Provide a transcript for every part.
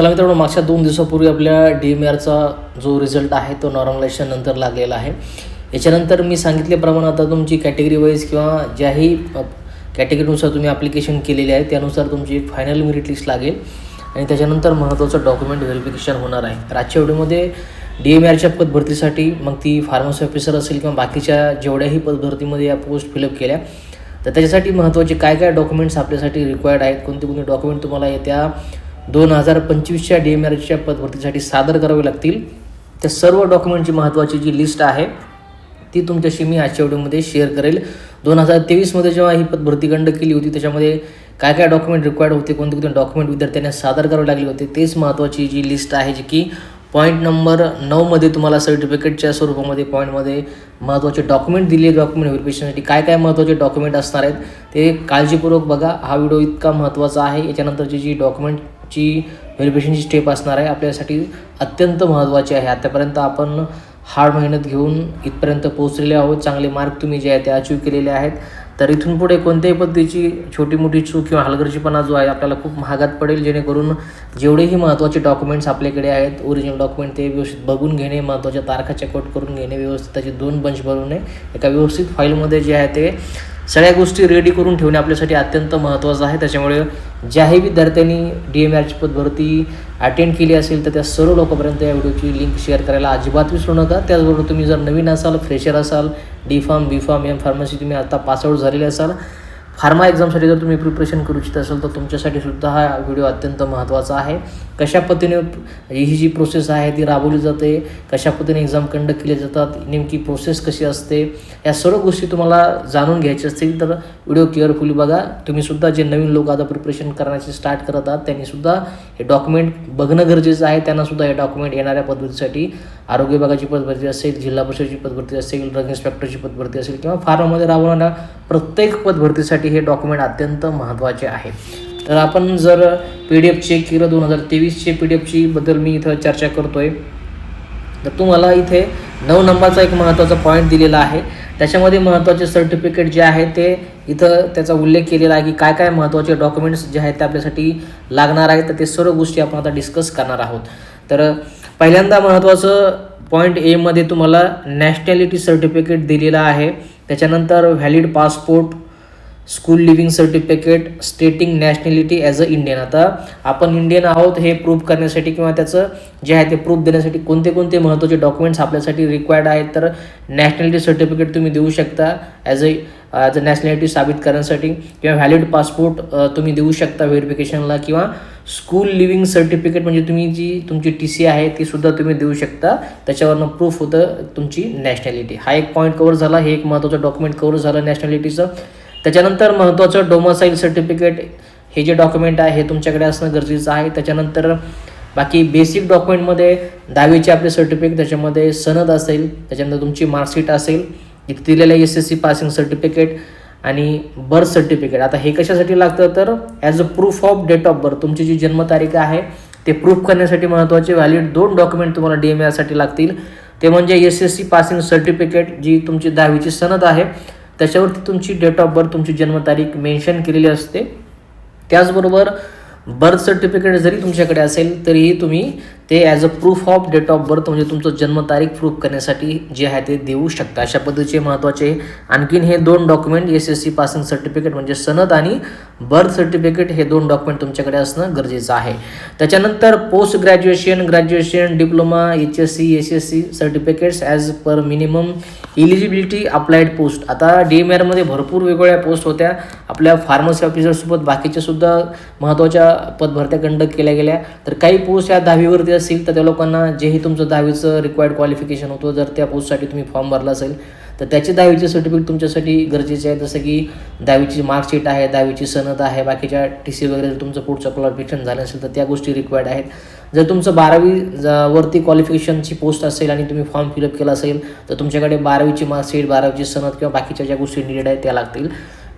चला मित्रांनो मागच्या दोन दिवसापूर्वी आपल्या डी एम आरचा जो रिझल्ट आहे तो नॉर्मलायझेशन नंतर लागलेला आहे. याच्यानंतर मी सांगितल्याप्रमाणे आता तुमची कॅटेगरी वाईज किंवा ज्याही कॅटेगरीनुसार तुम्ही ॲप्लिकेशन केलेले आहे त्यानुसार तुमची एक फायनल मेरिट लिस्ट लागेल. आणि त्याच्यानंतर महत्त्वाचं डॉक्युमेंट व्हेरिफिकेशन होणार आहे. तर आजच्या व्हिडिओमध्ये डी एम आरच्या पदभरतीसाठी मग ती फार्मसी ऑफिसर असेल किंवा बाकीच्या जेवढ्याही पदभरतीमध्ये या पोस्ट फिलअप केल्या तर त्याच्यासाठी महत्त्वाचे काय काय डॉक्युमेंट्स आपल्यासाठी रिक्वायर्ड आहेत कोणते कोणते डॉक्युमेंट तुम्हाला येत्या दोन हजार पंचवीसच्या डी एम आरच्या पदभरतीसाठी सादर करावे लागतील. त्या सर्व डॉक्युमेंटची महत्त्वाची जी लिस्ट आहे ती तुमच्याशी मी आजच्या व्हिडिओमध्ये शेअर करेल. दोन हजार तेवीसमध्ये जेव्हा ही पदभरती गंड केली होती त्याच्यामध्ये काय काय डॉक्युमेंट रिक्वायर्ड होते कोणते कोणते डॉक्युमेंट विद्यार्थ्यांना सादर करावे लागले होते तेच महत्त्वाची जी लिस्ट आहे जी की पॉईंट नंबर नऊमध्ये तुम्हाला सर्टिफिकेटच्या स्वरूपामध्ये पॉईंटमध्ये महत्त्वाचे डॉक्युमेंट दिले डॉक्युमेंट व्हेरिफिकेशनसाठी काय काय महत्त्वाचे डॉक्युमेंट असणार आहेत ते काळजीपूर्वक बघा. हा व्हिडिओ इतका महत्त्वाचा आहे. याच्यानंतरची जी डॉक्युमेंटची व्हेरिफिकेशनची स्टेप असणार आहे आपल्यासाठी अत्यंत महत्त्वाची आहे. आतापर्यंत आपण हार्ड मेहनत घेऊन इथपर्यंत पोहोचलेले आहोत. चांगले मार्क तुम्ही जे आहे ते अचीव केलेले आहेत. तर इथून पुढे कोणत्याही पद्धतीची छोटी मोठी चूक किंवा हलगर्जीपणा जो आहे आपल्याला खूप महागात पडेल जेणेकरून जेवढेही महत्त्वाचे डॉक्युमेंट्स आपल्याकडे आहेत ओरिजिनल डॉक्युमेंट ते व्यवस्थित बघून घेणे महत्त्वाच्या तारखा चेकआउट करून घेणे व्यवस्थित त्याचे दोन बंच भरवणे एका व्यवस्थित फाईलमध्ये जे आहे ते सगळ्या गोष्टी रेडी करून ठेवणे आपल्यासाठी अत्यंत महत्त्वाचं आहे. त्याच्यामुळे ज्याही विद्यार्थ्यांनी डी एम आरची पदभरती अटेंड केली असेल तर त्या सर्व लोकांपर्यंत या व्हिडिओची लिंक शेअर करायला अजिबात विसरू नका. त्याचबरोबर तुम्ही जर नवीन असाल फ्रेशर असाल D pharm B pharm M pharmacy तुम्ही आता पासआउट झालेले असाल फार्मा एक्झामसाठी जर तुम्ही प्रिपरेशन करू इच्छित असाल तर तुमच्यासाठी सुद्धा हा व्हिडिओ अत्यंत महत्त्वाचा आहे. कशा पद्धतीने ही जी प्रोसेस आहे ती राबवली जाते कशा पद्धतीने एक्झाम कंडक्ट केले जातात नेमकी प्रोसेस कशी असते या सर्व गोष्टी तुम्हाला जाणून घ्यायच्या असतील तर व्हिडिओ केअरफुली बघा. तुम्हीसुद्धा जे नवीन लोक आता प्रिपरेशन करण्याचे स्टार्ट करत आहात त्यांनीसुद्धा हे डॉक्युमेंट बघणं गरजेचं आहे. त्यांनासुद्धा हे डॉक्युमेंट येणाऱ्या पद्धतीसाठी आरोग्य विभागाची पदभरती असेल जिल्हा परिषदेची पदभरती असेल ड्रग इन्स्पेक्टरची पदभरती असेल किंवा फार्ममध्ये राबवणाऱ्या प्रत्येक पदभरतीसाठी हे डॉक्युमेंट अत्यंत महत्त्वाचे आहे तर आपण जर पी डी एफ चेक केलं दोन हजार तेवीसचे पी डी एफची बद्दल मी इथं चर्चा करतोय तर तुम्हाला इथे नऊ नंबरचा एक महत्त्वाचा पॉईंट दिलेला आहे. त्याच्यामध्ये महत्त्वाचे सर्टिफिकेट जे आहे ते इथं त्याचा उल्लेख केलेला आहे की काय काय महत्त्वाचे डॉक्युमेंट्स जे आहेत ते आपल्यासाठी लागणार आहेत तर ते सर्व गोष्टी आपण आता डिस्कस करणार आहोत. तर पहिल्यांदा महत्त्वाचं पॉईंट एमध्ये तुम्हाला नॅशनॅलिटी सर्टिफिकेट दिलेलं आहे. त्याच्यानंतर valid passport school leaving certificate stating nationality as a Indian आता आपण इंडियन आहोत हे प्रूफ करण्यासाठी किंवा त्याचं जे आहे ते प्रूफ देण्यासाठी कोणते कोणते महत्त्वाचे डॉक्युमेंट्स आपल्यासाठी रिक्वायर्ड आहेत तर नॅशनॅलिटी सर्टिफिकेट तुम्ही देऊ शकता as a as a nationality साबित करण्यासाठी किंवा व्हॅलिड पासपोर्ट तुम्ही देऊ शकता व्हेरिफिकेशनला किंवा स्कूल लिव्हिंग सर्टिफिकेट म्हणजे तुम्ही जी तुमची टी सी आहे ती सुद्धा तुम्ही देऊ शकता. त्याच्यावरनं प्रूफ होतं तुमची नॅशनॅलिटी हा एक पॉईंट कवर झाला हे एक महत्त्वाचं डॉक्युमेंट कवर झालं नॅशनॅलिटीचं त्याच्यानंतर महत्त्वाचं डोमासाईल सर्टिफिकेट हे जे डॉक्युमेंट आहे हे तुमच्याकडे असणं गरजेचं आहे. त्याच्यानंतर बाकी बेसिक डॉक्युमेंटमध्ये दहावीचे आपले सर्टिफिकेट त्याच्यामध्ये सनद असेल त्याच्यानंतर तुमची मार्कशीट असेल. एक दिलेलं S S C passing certificate आणि बर्थ सर्टिफिकेट आता हे कशासाठी लागतं तर as a proof of date of birth तुमची जी जन्मतारीख आहे ते प्रूफ करण्यासाठी महत्त्वाचे व्हॅलिड दोन डॉक्युमेंट तुम्हाला डी एम एसाठी लागतील. ते म्हणजे S S C passing certificate जी तुमची दहावीची सनद आहे त्याच्यावरती तुमची डेट ऑफ बर्थ तुमची जन्मतारीख मेन्शन केलेली असते. त्याचबरोबर बर्थ सर्टिफिकेट जरी तुमच्याकडे असेल तरीही तुम्ही ते as a proof of date of birth म्हणजे तुमचं जन्मतारीख प्रूफ करण्यासाठी जे आहे ते देऊ शकता. अशा पद्धतीचे महत्त्वाचे आणखीन हे दोन document S S C passing certificate म्हणजे सनद आणि बर्थ सर्टिफिकेट हे दोन डॉक्युमेंट तुमच्याकडे असणं गरजेचं आहे. त्याच्यानंतर post graduation graduation diploma H S C S S C certificates as per minimum eligibility applied post आता डी एम आरमध्ये भरपूर वेगवेगळ्या पोस्ट होत्या. आपल्या फार्मसी ऑफिसरसोबत बाकीच्या सुद्धा महत्त्वाच्या पदभरत्या कंडक्ट केल्या गेल्या तर काही पोस्ट या दहावीवरती असेल तर त्या लोकांना जेही तुमचं दहावीचं रिक्वायर्ड क्वालिफिकेशन होतं जर त्या पोस्टसाठी तुम्ही फॉर्म भरला असेल तर त्याचे दहावीचे सर्टिफिकेट तुमच्यासाठी गरजेचे आहे जसं की दहावीची मार्कशीट आहे दहावीची सनद आहे बाकीच्या टी सी वगैरे जर तुमचं पुढचं क्वालिफिकेशन झालं असेल तर त्या गोष्टी रिक्वायर्ड आहेत. जर तुमचं बारावी वरती क्वालिफिकेशनची पोस्ट असेल आणि तुम्ही फॉर्म फिलअप केला असेल तर तुमच्याकडे बारावीची मार्कशीट बारावीची सनद किंवा बाकीच्या ज्या गोष्टी निडेड आहेत त्या लागतील.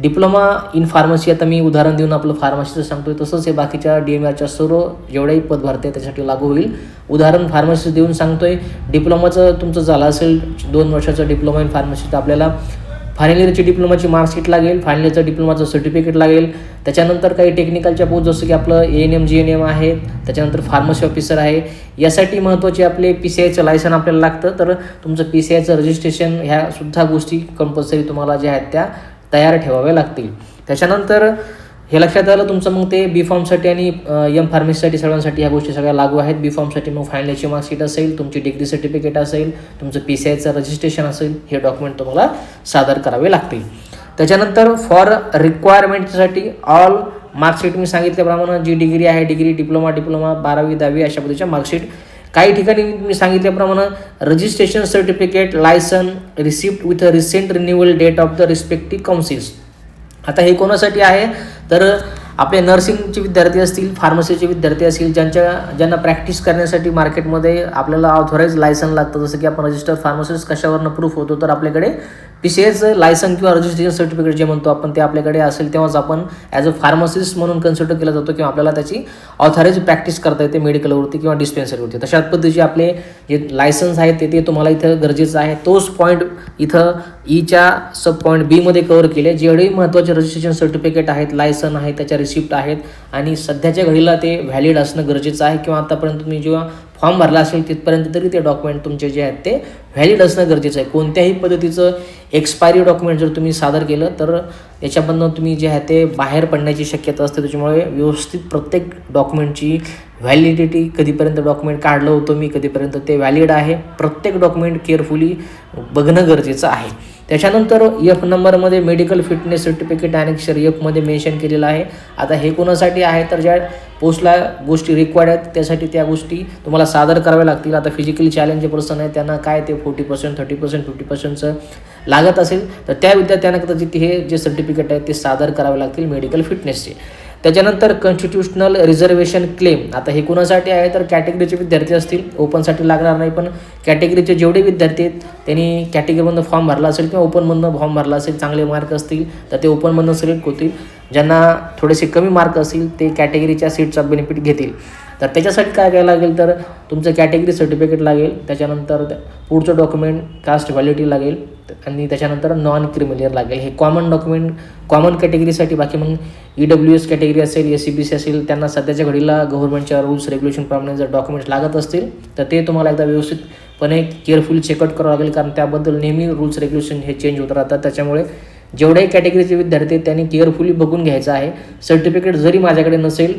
डिप्लोमा इन फार्मसी आता मी उदाहरण देऊन आपलं फार्मसीचं सांगतोय तसंच हे बाकीच्या डी एम आरच्या सर्व जेवढ्याही पद भरते त्याच्यासाठी लागू होईल. उदाहरण फार्मसीचं देऊन सांगतोय डिप्लोमाचं तुमचं झालं असेल दोन वर्षाचं डिप्लोमा इन फार्मसी तर आपल्याला फायनल इयरची डिप्लोमाची मार्कशीट लागेल फायनल इयरचं डिप्लोमाचं सर्टिफिकेट लागेल. त्याच्यानंतर काही टेक्निकलच्या पोस्ट जसं की आपलं A N M G N M आहे त्याच्यानंतर फार्मसी ऑफिसर आहे. यासाठी महत्त्वाचे आपले पी सी आयचं लायसन आपल्याला लागतं. तर तुमचं पी सी आयचं रजिस्ट्रेशन ह्या सुद्धा गोष्टी कंपल्सरी तुम्हाला ज्या आहेत त्या तयार ठेवाव्या लागतील. त्याच्यानंतर हे लक्षात आलं तुमचं मग ते बी फॉर्मसाठी आणि एम फार्मसीसाठी सर्वांसाठी ह्या गोष्टी सगळ्या लागू आहेत. बी फॉर्मसाठी मग फायनलची मार्कशीट असेल तुमची डिग्री सर्टिफिकेट असेल तुमचं पी सी आयचं रजिस्ट्रेशन असेल हे डॉक्युमेंट तुम्हाला सादर करावे लागतील. त्याच्यानंतर फॉर रिक्वायरमेंटसाठी ऑल मार्कशीट मी सांगितल्याप्रमाणे जी डिग्री आहे डिग्री डिप्लोमा डिप्लोमा बारावी दहावी अशा पद्धतीच्या मार्कशीट काही ठिकाणी मी सांगितल्याप्रमाणे registration certificate licence receipt with a recent renewal date of the respective councils आता हे कोणासाठी आहे? तर आपले नर्सिंगचे विद्यार्थी असतील फार्मसीचे विद्यार्थी असतील ज्यांच्या ज्यांना प्रॅक्टिस करण्यासाठी मार्केटमध्ये आपल्याला ऑथोराईज लायसन लागतं. जसं की आपण रजिस्टर फार्मसिस्ट कशावरनं प्रूफ होतो तर आपल्याकडे पी सी एचं लायसन किंवा रजिस्ट्रेशन सर्टिफिकेट जे म्हणतो आपण ते आपल्याकडे असेल तेव्हाच आपण ॲज अ फार्मसिस्ट म्हणून कन्सिडर केला जातो किंवा आपल्याला त्याची ऑथोराईज प्रॅक्टिस करता येते मेडिकलवरती किंवा डिस्पेन्सरीवरती तशा पद्धतीचे आपले जे लायसन्स आहेत ते ते तुम्हाला इथं गरजेचं आहे. तोच पॉईंट इथं ईच्या सब पॉईंट बीमध्ये कव्हर केले जेवढे महत्त्वाचे रजिस्ट्रेशन सर्टिफिकेट आहेत लायसन आहे त्याच्या रिसिप्ट आहेत आणि सध्याच्या घडीला ते व्हॅलिड असणं गरजेचं आहे किंवा आतापर्यंत तुम्ही जेव्हा फॉर्म भरला असेल तिथपर्यंत तरी ते डॉक्युमेंट तुमचे जे आहेत ते व्हॅलिड असणं गरजेचं आहे. कोणत्याही पद्धतीचं एक्सपायरी डॉक्युमेंट जर तुम्ही सादर केलं तर याच्यामधनं तुम्ही जे आहे ते बाहेर पडण्याची शक्यता असते. त्याच्यामुळे व्यवस्थित प्रत्येक डॉक्युमेंटची व्हॅलिडिटी कधीपर्यंत डॉक्युमेंट काढलं होतं मी कधीपर्यंत ते व्हॅलिड आहे प्रत्येक डॉक्युमेंट केअरफुली बघणं गरजेचं आहे. त्याच्यानंतर एफ नंबरमध्ये मेडिकल फिटनेस सर्टिफिकेट अनेक्षर एफमध्ये मेन्शन केलेलं आहे. आता हे कोणासाठी आहे? तर ज्या पोस्टला गोष्टी रिक्वायर्ड आहेत त्यासाठी त्या गोष्टी तुम्हाला सादर कराव्या लागतील. आता फिजिकली चॅलेंज जे पर्सन आहे त्यांना काय ते forty percent thirty percent fifty पर्सेंटचं लागत असेल तर त्या विद्यार्थ्यांना कदाचित हे जे सर्टिफिकेट आहे ते सादर करावे लागतील मेडिकल फिटनेसचे त्याच्यानंतर कॉन्स्टिट्युशनल रिझर्वेशन क्लेम आता हे कुणासाठी आहे? तर कॅटेगरीचे विद्यार्थी असतील. ओपनसाठी लागणार नाही पण कॅटेगरीचे जेवढे विद्यार्थी आहेत त्यांनी कॅटेगरीमधून फॉर्म भरला असेल किंवा ओपनमधनं फॉर्म भरला असेल चांगले मार्क असतील तर ते ओपनमधनं सिलेक्ट होतील. ज्यांना थोडेसे कमी मार्क असतील ते कॅटेगरीच्या सीटचा बेनिफिट घेतील. तर त्याच्यासाठी काय काय लागेल तर तुमचं कॅटेगरी सर्टिफिकेट लागेल त्याच्यानंतर पुढचं डॉक्युमेंट कास्ट व्हॅलिटी लागेल आणि त्याच्यानंतर नॉन क्रिमिलियर लागेल. हे कॉमन डॉक्युमेंट कॉमन कॅटेगरीसाठी बाकी मग ई डब्ल्यू एस कॅटेगरी असेल एस सी बी सी असेल त्यांना सध्याच्या घडीला गव्हर्नमेंटच्या रूल्स रेग्युलेशनप्रमाणे जर डॉक्युमेंट्स लागत असतील तर ते तुम्हाला एकदा व्यवस्थितपणे केअरफुल चेकआउट करावं लागेल कारण त्याबद्दल नेहमी रूल्स रेग्युलेशन हे चेंज होत राहतात. त्याच्यामुळे जेवढ्याही कॅटेगरीचे विद्यार्थी त्यांनी केअरफुली बघून घ्यायचं आहे. सर्टिफिकेट जरी माझ्याकडे नसेल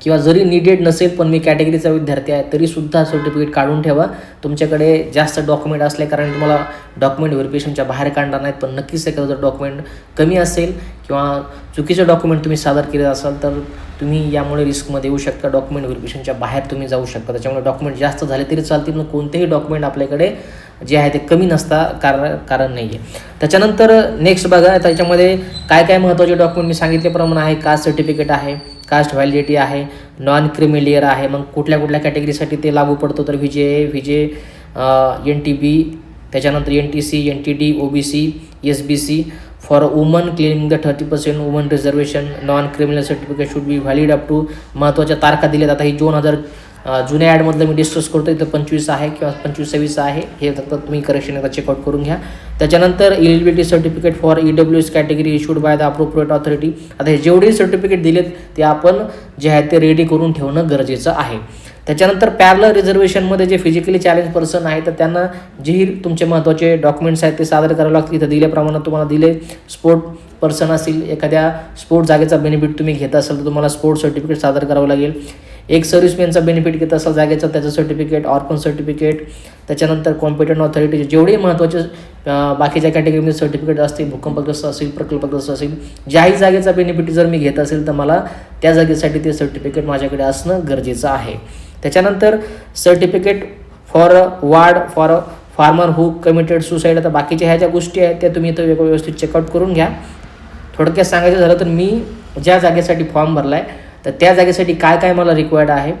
किंवा जरी निडेड नसेल पण मी कॅटेगरीचा विद्यार्थी आहे तरीसुद्धा सर्टिफिकेट काढून ठेवा. तुमच्याकडे जास्त डॉक्युमेंट असले कारण तुम्हाला डॉक्युमेंट व्हेरिफिकेशनच्या बाहेर काढणार नाहीत पण नक्कीच एखादं जर डॉक्युमेंट कमी असेल किंवा चुकीचं डॉक्युमेंट तुम्ही सादर केलं असाल तर तुम्ही यामुळे रिस्कमध्ये येऊ शकता. डॉक्युमेंट व्हेरिफिकेशनच्या बाहेर तुम्ही जाऊ शकता. त्याच्यामुळे डॉक्युमेंट जास्त झाले तरी चालतील मग कोणतेही डॉक्युमेंट आपल्याकडे जे आहे ते कमी नसता कारण कारण नाही आहे त्याच्यानंतर नेक्स्ट बघा त्याच्यामध्ये काय काय महत्त्वाचे डॉक्युमेंट मी सांगितल्याप्रमाणे आहे कास्ट सर्टिफिकेट आहे? कास्ट व्हॅलिडिटी आहे नॉन क्रिमिलियर आहे मग कुठल्या कुठल्या कॅटेगरीसाठी ते लागू पडतो तर V J A V J N T B त्याच्यानंतर N T C N T D O B C S B C for women claiming the thirty percent women reservation non criminal certificate should be valid up to महत्त्वाच्या तारखा दिल्या जातात ही दोन हजार जुन्या ॲडमधलं मी discuss करतो इथं पंचवीस आहे किंवा पंचवीस सव्वीस आहे हे फक्त तुम्ही करेक्शन एकदा चेकआउट करून घ्या. त्याच्यानंतर eligibility certificate for E W S category issued by the appropriate authority आता हे जेवढे सर्टिफिकेट दिलेत ते आपण जे आहे ते रेडी करून ठेवणं गरजेचं आहे. त्याच्यानंतर पॅरलर रिझर्वेशनमध्ये जे फिजिकली चॅलेंज पर्सन आहे तर त्यांना जेही तुमचे महत्त्वाचे डॉक्युमेंट्स आहेत ते सादर करावे लागतील. इथं दिल्याप्रमाणे तुम्हाला दिले स्पोर्ट पर्सन असतील एखाद्या स्पोर्ट जागेचा बेनिफिट तुम्ही घेत असाल तर तुम्हाला स्पोर्ट सर्टिफिकेट सादर करावं लागेल. एक सर्व्हिसमॅनचा बेनिफिट घेत असाल जागेचा त्याचं सर्टिफिकेट ऑर्पन सर्टिफिकेट त्याच्यानंतर कॉम्पिटंट ऑथॉरिटीचे जेवढे महत्त्वाचे बाकीच्या कॅटेगरीमध्ये सर्टिफिकेट असतील भूकंपग्रस्त असेल प्रकल्पग्रस्त असेल ज्याही जागेचा बेनिफिट जर मी घेत असेल तर मला त्या जागेसाठी ते सर्टिफिकेट माझ्याकडे असणं गरजेचं आहे. त्याच्यानंतर certificate for ward for farmer who committed suicide आता बाकीच्या ह्या ज्या गोष्टी आहेत त्या तुम्ही इथं व्यवस्थित चेकआउट करून घ्या. थोडक्यात सांगायचं झालं तर मी ज्या जागेसाठी फॉर्म भरला आहे तर त्या जागेसाठी काय काय मला रिक्वायर्ड आहे?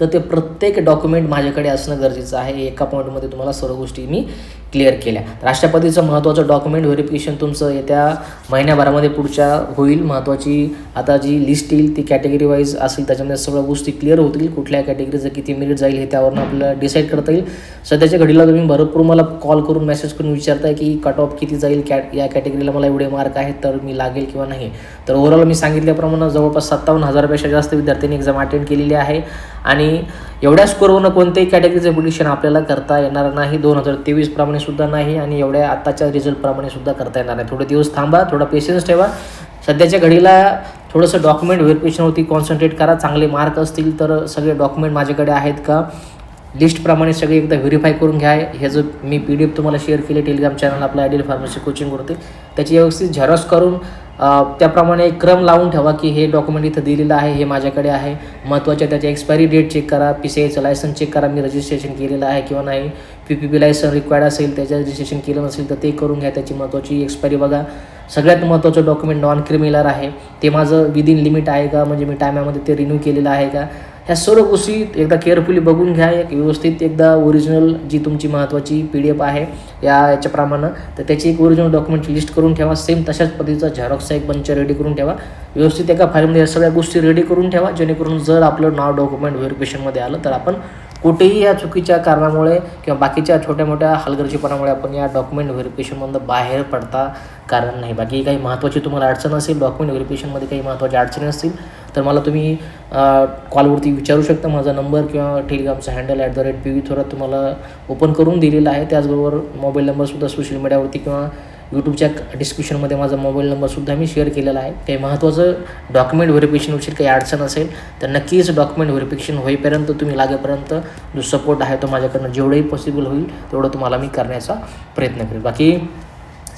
तर ते प्रत्येक डॉक्युमेंट माझ्याकडे असणं गरजेचं आहे. एका पॉईंटमध्ये तुम्हाला सर्व गोष्टी मी क्लिअर केल्या. तर अशा पद्धतीचं महत्त्वाचं डॉक्युमेंट व्हेरिफिकेशन तुमचं येत्या महिन्याभरामध्ये पुढच्या होईल. महत्त्वाची आता जी लिस्ट येईल ती कॅटेगरी वाईज असेल त्याच्यामध्ये सगळ्या गोष्टी क्लिअर होतील. कुठल्या कॅटेगरीचं किती मेरिट जाईल हे त्यावरून आपल्याला डिसाईड करता येईल. सध्याच्या घडीला तुम्ही भरपूर मला कॉल करून मेसेज करून विचारताय की कट ऑफ किती जाईल कॅ या कॅटेगरीला मला एवढे मार्क आहेत तर मी लागेल किंवा नाही. तर ओव्हरऑल मी सांगितल्याप्रमाणे जवळपास सत्तावन्न हजारपेक्षा जास्त विद्यार्थ्यांनी एक्झाम अटेंड केलेली आहे. आणि एवढ्या स्कोरवरनं कोणत्याही कॅटेगरीचं प्रिडिक्शन आपल्याला करता येणार नाही. दोन हजार तेवीस प्रमाणे सुद्धा नाही आणि एवढ्या आत्ताच्या रिझल्टप्रमाणे सुद्धा करता येणार नाही. थोडे दिवस थांबा थोडा पेशन्स ठेवा. सध्याच्या घडीला थोडंसं डॉक्युमेंट व्हेरिफिकेशनवरती कॉन्सन्ट्रेट करा. चांगले मार्क असतील तर सगळे डॉक्युमेंट माझ्याकडे आहेत का? लिस्टप्रमाणे सगळे एकदा व्हेरीफाय करून घ्या. हे जो मी पी डी एफ तुम्हाला शेअर केले टेलिग्राम चॅनल आपला आयडियल फार्मसी कोचिंगवरती त्याची व्यवस्थित झेरॉक्स करून त्याप्रमाणे क्रम लावून ठेवा की हे डॉक्युमेंट इथं दिलेलं आहे हे माझ्याकडे आहे. महत्त्वाच्या त्याची एक्सपायरी डेट चेक करा पी सी आयचं लायसन चेक करा मी रजिस्ट्रेशन केलेलं आहे किंवा नाही. P P P licence required असेल त्याचं रजिस्ट्रेशन केलं नसेल तर ते करून घ्या त्याची महत्त्वाची एक्सपायरी बघा. सगळ्यात महत्त्वाचं डॉक्युमेंट नॉन क्रिमिलर आहे. ते माझं विदिन लिमिट आहे का? म्हणजे मी टायमामध्ये ते रिन्यू केलेलं आहे का? ह्या सर्व गोष्टी एकदा केअरफुली बघून घ्या एक व्यवस्थित एकदा ओरिजिनल जी तुमची महत्त्वाची पी डी एफ आहे या याच्याप्रमाणे तर त्याची एक ओरिजिनल डॉक्युमेंटची लिस्ट करून ठेवा सेम तशाच पद्धतीचा झेरॉक्सचा एक बंच रेडी करून ठेवा. व्यवस्थित एका फाईलमध्ये या सगळ्या गोष्टी रेडी करून ठेवा जेणेकरून जर आपलं नाव डॉक्युमेंट व्हेरिफिकेशनमध्ये आलं तर आपण कुठेही या चुकीच्या कारणामुळे किंवा बाकीच्या छोट्या मोठ्या हलगर्जीपणामुळे आपण या डॉक्युमेंट व्हेरिफिकेशनमधून बाहेर पडता कारण नाही. बाकी काही महत्त्वाची तुम्हाला अडचण असेल डॉक्युमेंट व्हेरिफिकेशनमध्ये काही महत्त्वाच्या अडचणी असतील तर मला तुम्ही कॉलवरती विचारू शकता. माझा नंबर किंवा टेलिग्रामचा handle at the rate P V Thorat तुम्हाला ओपन करून दिलेला आहे. त्याचबरोबर मोबाईल नंबरसुद्धा सोशल मीडियावरती किंवा यूट्यूबच्या डिस्क्रिप्शनमध्ये माझा मोबाईल नंबरसुद्धा मी शेअर केलेला आहे. काही महत्त्वाचं डॉक्युमेंट व्हेरिफिकेशनविषयी काही अडचण असेल तर नक्कीच डॉक्युमेंट व्हेरिफिकेशन होईपर्यंत तुम्ही लागेपर्यंत जो सपोर्ट आहे तो माझ्याकडनं जेवढंही पॉसिबल होईल तेवढं तुम्हाला मी करण्याचा प्रयत्न करेल बाकी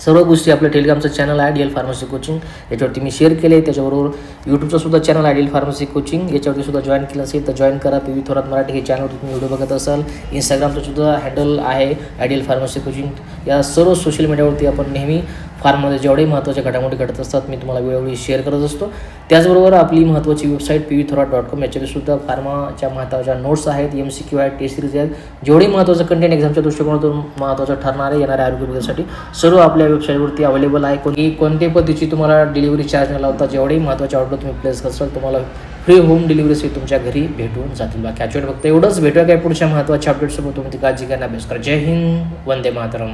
सर्व गोष्टी आपलं टेलिग्रामचं चॅनल आहे डी फार्मसी कोचिंग याच्यावरती मी शेअर केले त्याच्याबरोबर यूट्यूबचं सुद्धा चॅनल आहे फार्मसी कोचिंग याच्यावरती सुद्धा जॉईन केलं असेल तर जॉईन करा. पी व्ही थोरात मराठी हे चॅनलवर तुम्ही व्हिडिओ बघत असाल. इंस्टाग्रामचं सुद्धा हँडल आहे आयडियल फार्मसी कोचिंग या सर्व सोशल मीडियावरती आपण नेहमी फार्ममध्ये जेवढेही महत्त्वाच्या घडामोडी घडत असतात मी तुम्हाला वेळोवेळी शेअर करत असतो. त्याचबरोबर आपली महत्त्वाची website P V Thorat dot com याच्यावरसुद्धा फार्माच्या महत्त्वाच्या नोट्स आहेत एम सी क्यू आहेत टेस्ट सिरीज आहेत. जेवढे महत्त्वाचं कंटेंट एक्झामच्या दृष्टिकोनातून महत्त्वाचं ठरणार आहे येणाऱ्या आरोग्य सर्व आपल्या वेबसाईटवरती अवेलेबल आहे. कोणी कोणत्याही पद्धतीची तुम्हाला डिलिव्हरी चार्ज न लावता जेवढेही महत्त्वाचे ऑर्डर तुम्ही प्लेस करसाल तुम्हाला फ्री होम डिलिव्हरी तुमच्या घरी भेटून जातील. बाकी ॲक्च्युअली फक्त एवढंच. भेटूया काय पुढच्या महत्त्वाच्या अपडेटसोबत तुम्ही ती काळजी करण्यास अभ्यास करा. जय हिंद. वंदे मातरम.